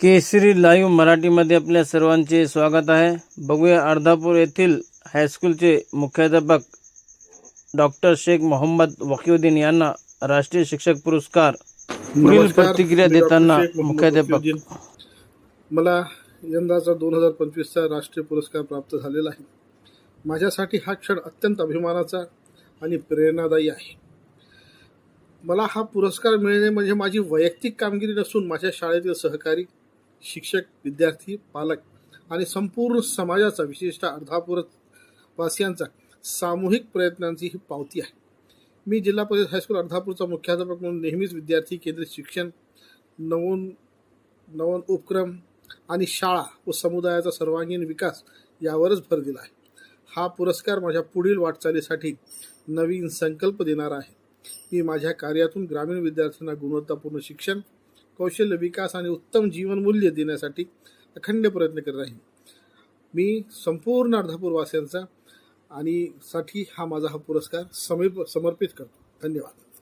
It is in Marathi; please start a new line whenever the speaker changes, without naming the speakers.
केसरी लाईव्ह मराठीमध्ये आपल्या सर्वांचे स्वागत आहे. बघूया अर्धापूर येथील हायस्कूलचे मुख्याध्यापक डॉक्टर शेख मोहम्मद वकीउद्दीन यांना राष्ट्रीय शिक्षक पुरस्कार पुढील प्रतिक्रिया देताना मुख्याध्यापक.
मला यंदाचा दोन हजार पंचवीसचा राष्ट्रीय पुरस्कार प्राप्त झालेला आहे. माझ्यासाठी हा क्षण अत्यंत अभिमानाचा आणि प्रेरणादायी आहे. मला हा पुरस्कार मिळणे म्हणजे माझी वैयक्तिक कामगिरी नसून माझ्या शाळेतील सहकारी शिक्षक विद्यार्थी पालक आणि संपूर्ण समाजाचा विशेषतः अर्धापूर वासियांचा सामूहिक प्रयत्नांची ही पावती आहे. मी जिल्हा परिषद हायस्कूल अर्धापूरचा मुख्याध्यापक म्हणून नेहमीच विद्यार्थी केंद्रित शिक्षण नवोन नवन उपक्रम आणि शाळा व समुदायाचा सर्वांगीण विकास यावरच भर दिला आहे. हा पुरस्कार माझ्या पुढील वाटचालीसाठी नवीन संकल्प देणारा आहे. मी माझ्या कार्यातून ग्रामीण विद्यार्थ्यांना गुणवत्तापूर्ण शिक्षण कौशल्य विकास आणि उत्तम जीवनमूल्य देण्यासाठी अखंड प्रयत्न करत राहीन. मी संपूर्ण अर्धापूरवासियांचा आणि साठी हा माझा हा पुरस्कार समीप समर्पित करतो. धन्यवाद.